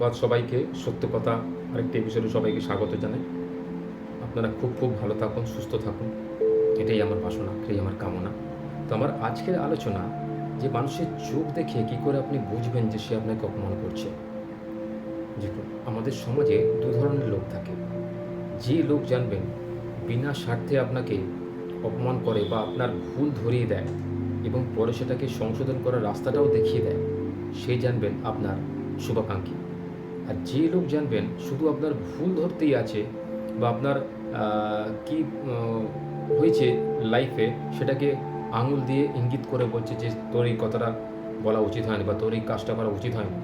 সুপ্রভাত সবাইকে। সত্য কথা আরেকটি এপিসোডে সবাইকে স্বাগত জানাই। আপনারা খুব খুব ভালো থাকুন, সুস্থ থাকুন। এটাই আমার বাসনা, এটাই আমার কামনা। তো আমার আজকের আলোচনা, যে মানুষের চোখ দেখে কী করে আপনি বুঝবেন যে সে আপনাকে অপমান করছে? দেখুন, আমাদের সমাজে দু ধরনের লোক থাকে। যে লোক জানবেন, বিনা স্বার্থে আপনাকে অপমান করে বা আপনার ভুল ধরিয়ে দেয় এবং পরে সেটাকে সংশোধন করার রাস্তাটাও দেখিয়ে দেয়, সে জানবেন আপনার শুভাকাঙ্ক্ষী। আর যে লোক জানবেন শুধু আপনার ভুল ধরতেই আছে বা আপনার কি হয়েছে লাইফে সেটাকে আঙুল দিয়ে ইঙ্গিত করে বলছে যে তোর এই কথাটা বলা উচিত হয়নি বা তোর এই কাজটা করা উচিত হয়নি।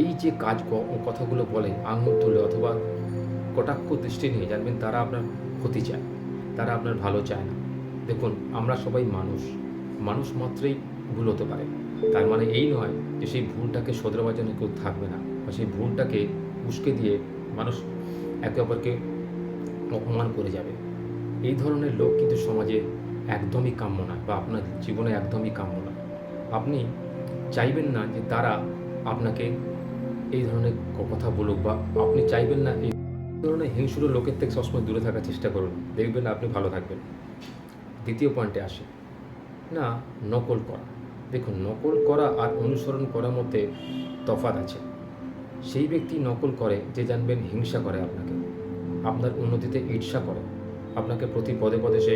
এই যে কাজ কথাগুলো বলে আঙুল তুলে অথবা কটাক্ষ দৃষ্টি নিয়ে জানবেন তারা আপনার ক্ষতি চায়, তারা আপনার ভালো চায় না। দেখুন, আমরা সবাই মানুষ মানুষ মাত্রেই ভুল হতে পারে। তার মানে এই নয় যে সেই ভুলটাকে শোধরাবার জন্য কেউ থাকবে না বা সেই ভুলটাকে উস্কে দিয়ে মানুষ একে অপরকে অপমান করে যাবে। এই ধরনের লোক কিন্তু সমাজে একদমই কাম্য নয় বা আপনার জীবনে একদমই কাম্য নয় আপনি চাইবেন না যে তারা আপনাকে এই ধরনের কথা বলুক বা আপনি চাইবেন না এই ধরনের হিংসুর লোকের থেকে সবসময় দূরে থাকার চেষ্টা করুন। দেখবেন আপনি ভালো থাকবেন। দ্বিতীয় পয়েন্টে আসে। না, নকল করা। দেখুন, নকল করা আর অনুসরণ করার মধ্যে তফাৎ আছে। সেই ব্যক্তি নকল করে যে জানবেন হিংসা করে আপনাকে। আপনার উন্নতিতে ঈর্ষা করে। আপনাকে প্রতি পদে পদে সে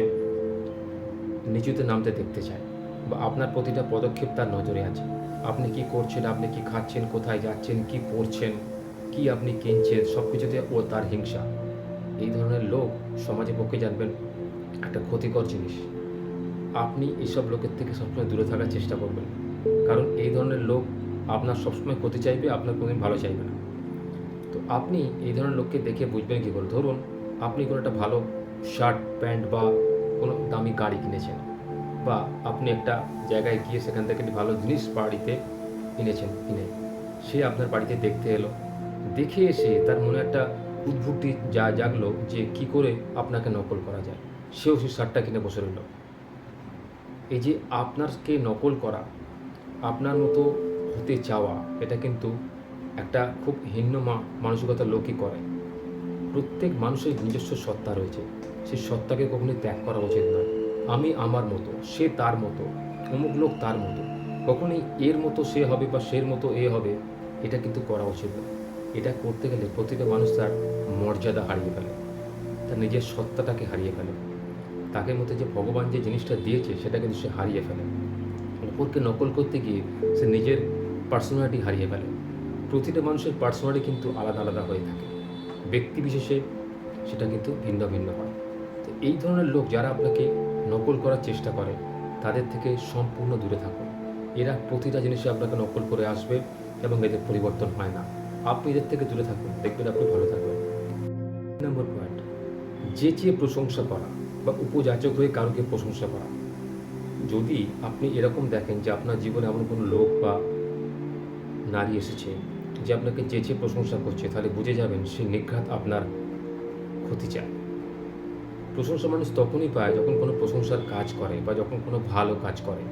নিচুতে নামতে দেখতে চায় বা আপনার প্রতিটা পদক্ষেপ তার নজরে আছে। আপনি কি করছেন, আপনি কি খাচ্ছেন, কোথায় যাচ্ছেন, কি পড়ছেন কি আপনি কিনছেন সব কিছুতে ও তার হিংসা। এই ধরনের লোক সমাজের পক্ষে জানবেন একটা ক্ষতিকর জিনিস। আপনি এইসব লোকের থেকে সবসময় দূরে থাকার চেষ্টা করবেন। কারণ এই ধরনের লোক আপনার সবসময় ক্ষতি চাইবে, আপনার কোনোদিন ভালো চাইবে না। তো আপনি এই ধরনের লোককে দেখে বুঝবেন কী করে? ধরুন, আপনি কোনো একটা ভালো শার্ট প্যান্ট বা কোনো দামি গাড়ি কিনেছেন বা আপনি একটা জায়গায় গিয়ে সেখান থেকে একটি ভালো জিনিস বাড়িতে কিনেছেন, কিনে সে আপনার বাড়িতে দেখতে এলো। দেখে এসে তার মনে একটা উদ্ভুটি যা জাগলো যে কি করে আপনাকে নকল করা যায়। সেও সেই শার্টটা কিনে বসে রইল। এই যে আপনারকে নকল করা, আপনার মতো হতে চাওয়া, এটা কিন্তু একটা খুব হিন্ন মা- মানসিকতার লোকই করে। প্রত্যেক মানুষের নিজস্ব সত্তা রয়েছে। সেই সত্তাকে কখনোই ত্যাগ করা উচিত নয়। আমি আমার মতো, সে তার মতো, অমুক লোক তার মতো। কখনোই এর মতো সে হবে বা সের মতো এ হবে, এটা কিন্তু করা উচিত নয়। এটা করতে গেলে প্রতিটা মানুষ তার মর্যাদা হারিয়ে ফেলে। তার নিজের সত্তাটাকে হারিয়ে ফেলে। তাকে মধ্যে যে ভগবান যে জিনিসটা দিয়েছে, সেটা কিন্তু সে হারিয়ে ফেলে। অপরকে নকল করতে গিয়ে সে নিজের পার্সোনালিটি হারিয়ে ফেলে। প্রতিটা মানুষের পার্সোনালিটি কিন্তু আলাদা আলাদা হয়ে থাকে। ব্যক্তি বিশেষে সেটা কিন্তু ভিন্ন ভিন্ন হয়। তো এই ধরনের লোক যারা আপনাকে নকল করার চেষ্টা করে, তাদের থেকে সম্পূর্ণ দূরে থাকুন। এরা প্রতিটা জিনিসে আপনাকে নকল করে আসবে এবং এদের পরিবর্তন হয় না। আপনি এদের থেকে দূরে থাকুন। দেখবেন আপনি ভালো থাকবেন। নম্বর পয়েন্ট যে চেয়ে প্রশংসা করা বা উপযাচক হয়ে কারোকে প্রশংসা করা। যদি আপনি এরকম দেখেন যে আপনার জীবনে এমন কোনো লোক বা নারী এসেছে যে আপনাকে চেঁচে প্রশংসা করছে, তাহলে বুঝে যাবেন সে নিঘাত আপনার ক্ষতি চায়। প্রশংসা মানুষ তখনই পায় যখন কোনো প্রশংসার কাজ করে বা যখন কোনো ভালো কাজ করে।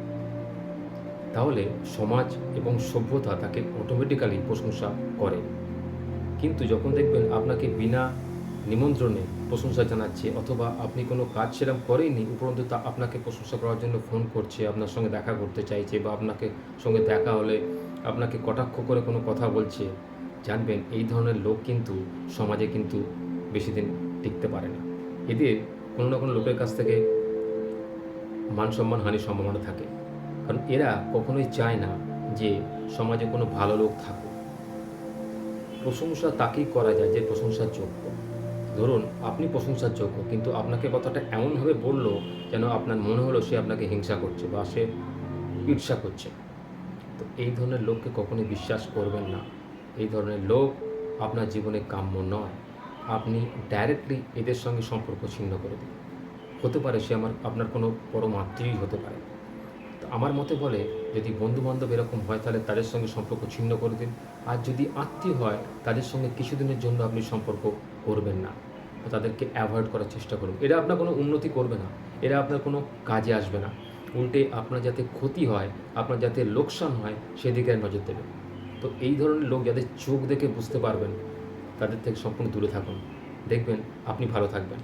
তাহলে সমাজ এবং সভ্যতা তাকে অটোমেটিক্যালি প্রশংসা করে। কিন্তু যখন দেখবেন আপনাকে বিনা নিমন্ত্রণে প্রশংসা জানাচ্ছে, অথবা আপনি কোনো কাজ সেরকম করেননি উপরন্তু তা আপনাকে প্রশংসা করার জন্য ফোন করছে, আপনার সঙ্গে দেখা করতে চাইছে, বা আপনাকে সঙ্গে দেখা হলে আপনাকে কটাক্ষ করে কোনো কথা বলছে, জানবেন এই ধরনের লোক কিন্তু সমাজে কিন্তু বেশি দিন টিকতে পারে না। এদের কোনো না কোনো লোকের কাছ থেকে মান সম্মান হানির সম্ভাবনা থাকে। কারণ এরা কখনোই চায় না যে সমাজে কোনো ভালো লোক থাকুক। প্রশংসা তাকেই করা যায় যে প্রশংসার যোগ্য ধরুন, আপনি প্রশংসার যোগ্য কিন্তু আপনাকে কথাটা এমনভাবে বলল যেন আপনার মনে হলো সে আপনাকে হিংসা করছে বা সে ঈর্ষা করছে। তো এই ধরনের লোককে কখনোই বিশ্বাস করবেন না। এই ধরনের লোক আপনার জীবনে কাম্য নয়। আপনি ডাইরেক্টলি এদের সঙ্গে সম্পর্ক ছিন্ন করে দিন। হতে পারে সে আমার, আপনার কোনো পরম আত্মীয়ই হতে পারে। আমার মতে বলে, যদি বন্ধু বান্ধব এরকম হয়, তাহলে তাদের সঙ্গে সম্পর্ক ছিন্ন করে দিন। আর যদি আত্মীয় হয়, তাদের সঙ্গে কিছুদিনের জন্য আপনি সম্পর্ক করবেন না। তাদেরকে অ্যাভয়েড করার চেষ্টা করুন। এরা আপনার কোনো উন্নতি করবে না। এরা আপনার কোনো কাজে আসবে না। উল্টে আপনার যাতে ক্ষতি হয়, আপনার যাতে লোকসান হয়, সেদিকে নজর দেবে তো এই ধরনের লোক যাদের চোখ দেখে বুঝতে পারবেন, তাদের থেকে সম্পূর্ণ দূরে থাকুন। দেখবেন আপনি ভালো থাকবেন।